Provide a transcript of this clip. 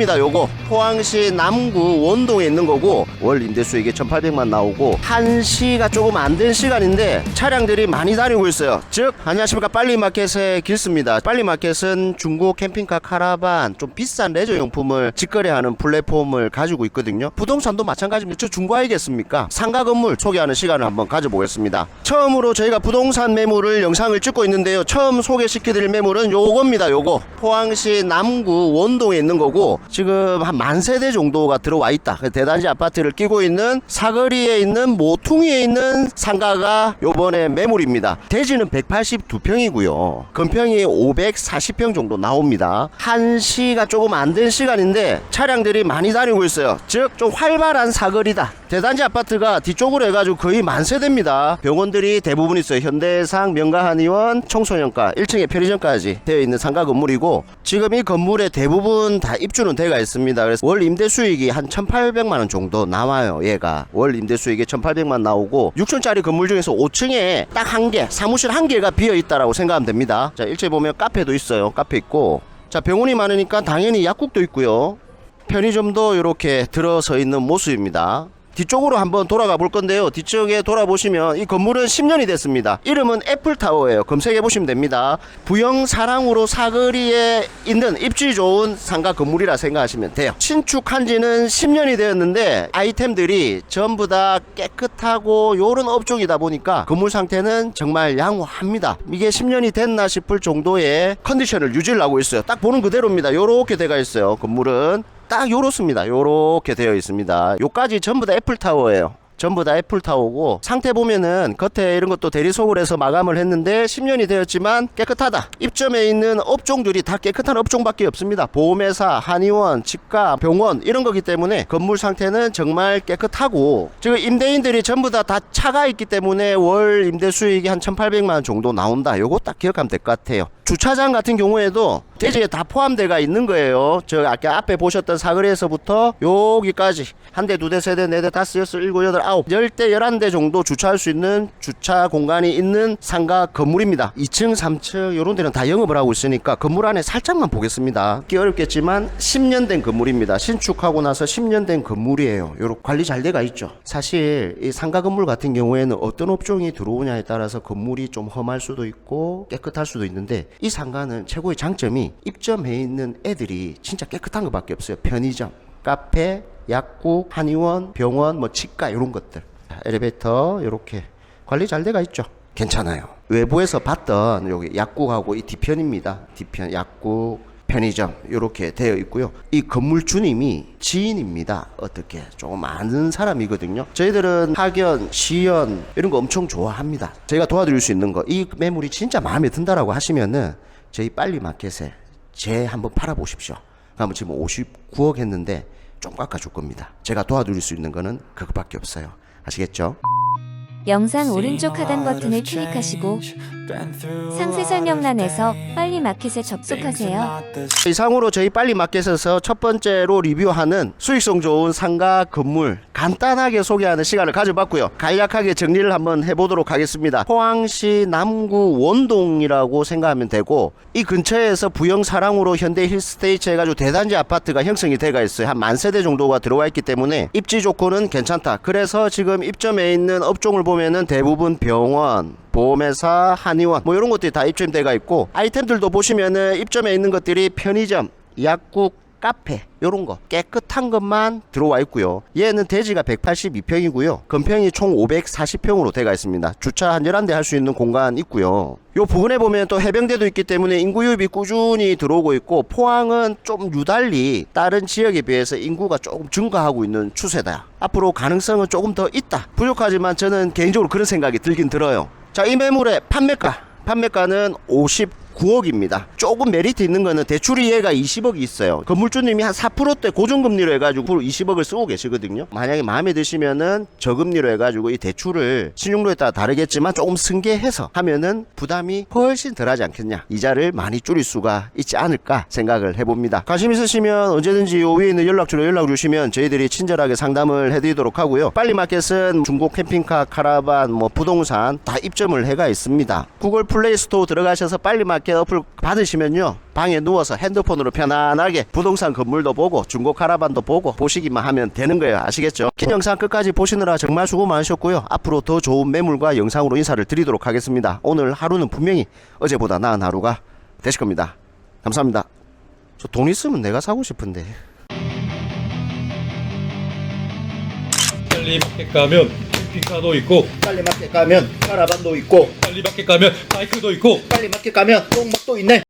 요겁니다. 요거 포항시 남구 원동에 있는 거고 월 임대 수익이 1800만 나오고 1시가 조금 안 된 시간인데 차량들이 많이 다니고 있어요. 즉 안녕하십니까. 빨리마켓의 길습니다. 빨리마켓은 중고 캠핑카 카라반 좀 비싼 레저 용품을 직거래하는 플랫폼을 가지고 있거든요. 부동산도 마찬가지입니다. 저 중고하겠습니까? 상가 건물 소개하는 시간을 한번 가져보겠습니다. 처음으로 저희가 부동산 매물을 영상을 찍고 있는데요. 처음 소개시켜드릴 매물은 요겁니다. 요거 포항시 남구 원동에 있는 거고 지금 한 만 세대 정도가 들어와 있다. 그 대단지 아파트를 끼고 있는 사거리에 있는 모퉁이에 있는 상가가 요번에 매물입니다. 대지는 182평이고요. 건평이 540평 정도 나옵니다. 1시가 조금 안 된 시간인데 차량들이 많이 다니고 있어요. 즉 좀 활발한 사거리다. 대단지 아파트가 뒤쪽으로 해가지고 거의 만 세대입니다. 병원들이 대부분 있어요. 현대상 명가한의원 청소년과 1층에 편의점까지 되어 있는 상가 건물이고 지금 이 건물에 대부분 다 입주는 돼가 있습니다. 그래서 월 임대 수익이 한 1800만 원 정도 나와요 얘가. 월 임대 수익이 1800만 나오고 6층짜리 건물 중에서 5층에 딱 한 개 사무실 한 개가 비어 있다라고 생각하면 됩니다. 자 1층에 보면 카페도 있어요. 카페 있고. 자 병원이 많으니까 당연히 약국도 있고요. 편의점도 이렇게 들어서 있는 모습입니다. 뒤쪽으로 한번 돌아가 볼 건데요. 뒤쪽에 돌아보시면 이 건물은 10년이 됐습니다. 이름은 애플타워예요. 검색해 보시면 됩니다. 부영 사랑으로 사거리에 있는 입지 좋은 상가 건물이라 생각하시면 돼요. 신축한 지는 10년이 되었는데 아이템들이 전부 다 깨끗하고 요런 업종이다 보니까 건물 상태는 정말 양호합니다. 이게 10년이 됐나 싶을 정도의 컨디션을 유지를 하고 있어요. 딱 보는 그대로입니다. 요렇게 돼가 있어요. 건물은 딱 요렇습니다. 요렇게 되어 있습니다. 요까지 전부 다 애플타워예요. 전부 다 애플타워고 상태 보면은 겉에 이런 것도 대리석으로 해서 마감을 했는데 10년이 되었지만 깨끗하다. 입점에 있는 업종들이 다 깨끗한 업종밖에 없습니다. 보험회사, 한의원, 치과, 병원 이런 거기 때문에 건물 상태는 정말 깨끗하고 지금 임대인들이 전부 다 다 차가 있기 때문에 월 임대 수익이 한 1,800만 원 정도 나온다. 요거 딱 기억하면 될 것 같아요. 주차장 같은 경우에도 대지에 다 포함돼가 있는 거예요. 저 아까 앞에 보셨던 사거리에서부터 여기까지 한 대, 두 대, 세 대, 네 대, 다섯, 여섯, 일곱, 여덟, 아홉, 열 대, 열한 대 정도 주차할 수 있는 주차 공간이 있는 상가 건물입니다. 2층, 3층 이런 데는 다 영업을 하고 있으니까 건물 안에 살짝만 보겠습니다. 끼 어렵겠지만 10년 된 건물입니다. 신축하고 나서 10년 된 건물이에요. 요런 관리 잘 돼가 있죠. 사실 이 상가 건물 같은 경우에는 어떤 업종이 들어오냐에 따라서 건물이 좀 험할 수도 있고 깨끗할 수도 있는데 이 상가는 최고의 장점이 입점해 있는 애들이 진짜 깨끗한 것밖에 없어요. 편의점, 카페, 약국, 한의원, 병원, 뭐 치과 이런 것들. 자, 엘리베이터 이렇게 관리 잘 돼가 있죠. 괜찮아요. 외부에서 봤던 여기 약국하고 이 뒤편입니다. 뒤편 약국, 편의점 이렇게 되어 있고요. 이 건물 주님이 지인입니다. 어떻게 조금 아는 사람이거든요. 저희들은 학연, 시연 이런 거 엄청 좋아합니다. 저희가 도와드릴 수 있는 거 이 매물이 진짜 마음에 든다라고 하시면은 저희 빨리 마켓에 제 한번 팔아보십시오. 그러면 지금 59억 했는데 좀 깎아줄 겁니다. 제가 도와드릴 수 있는 거는 그것밖에 없어요. 아시겠죠? 영상 오른쪽 하단 버튼을 클릭하시고 상세 설명란에서 빨리 마켓에 접속하세요. 이상으로 저희 빨리 마켓에서 첫 번째로 리뷰하는 수익성 좋은 상가 건물 간단하게 소개하는 시간을 가져봤고요. 간략하게 정리를 한번 해보도록 하겠습니다. 포항시 남구 원동이라고 생각하면 되고 이 근처에서 부영 사랑으로 현대 힐스테이츠 해가지고 대단지 아파트가 형성이 돼가 있어요. 한 만 세대 정도가 들어와 있기 때문에 입지 조건은 괜찮다. 그래서 지금 입점해 있는 업종을 보면 은 대부분 병원, 보험회사, 한의원 뭐 이런 것들이 다 입점돼가 있고 아이템들도 보시면은 입점해 있는 것들이 편의점, 약국, 카페 요런 거 깨끗한 것만 들어와 있고요. 얘는 대지가 182평이고요. 건평이 총 540평으로 돼가 있습니다. 주차 한 11대 할 수 있는 공간 있고요. 요 부근에 보면 또 해병대도 있기 때문에 인구 유입이 꾸준히 들어오고 있고 포항은 좀 유달리 다른 지역에 비해서 인구가 조금 증가하고 있는 추세다. 앞으로 가능성은 조금 더 있다. 부족하지만 저는 개인적으로 그런 생각이 들긴 들어요. 자, 이 매물의 판매가 판매가는 59억입니다. 조금 메리트 있는 거는 대출이 얘가 20억이 있어요. 건물주님이 한 4%대 고정금리로 해가지고 20억을 쓰고 계시거든요. 만약에 마음에 드시면은 저금리로 해가지고 이 대출을 신용도에 따라 다르겠지만 조금 승계해서 하면은 부담이 훨씬 덜하지 않겠냐. 이자를 많이 줄일 수가 있지 않을까 생각을 해봅니다. 관심 있으시면 언제든지 요 위에 있는 연락처로 연락 주시면 저희들이 친절하게 상담을 해드리도록 하고요. 빨리 마켓은 중고 캠핑카, 카라반, 뭐 부동산 다 입점을 해가 있습니다. 구글 플레이 스토어 들어가셔서 빨리 마켓 빨리마켓 어플 받으시면요 방에 누워서 핸드폰으로 편안하게 부동산 건물도 보고 중고 카라반도 보고 보시기만 하면 되는 거예요. 아시겠죠? 긴 영상 끝까지 보시느라 정말 수고 많으셨고요. 앞으로 더 좋은 매물과 영상으로 인사를 드리도록 하겠습니다. 오늘 하루는 분명히 어제보다 나은 하루가 되실 겁니다. 감사합니다. 저 돈 있으면 내가 사고 싶은데. 빨리 가면 캠 핑카도 있고 빨리마켓 가면 카라반도 있고 빨리 마켓 가면 바이크도 있고 빨리마켓 가면 똥막도 있네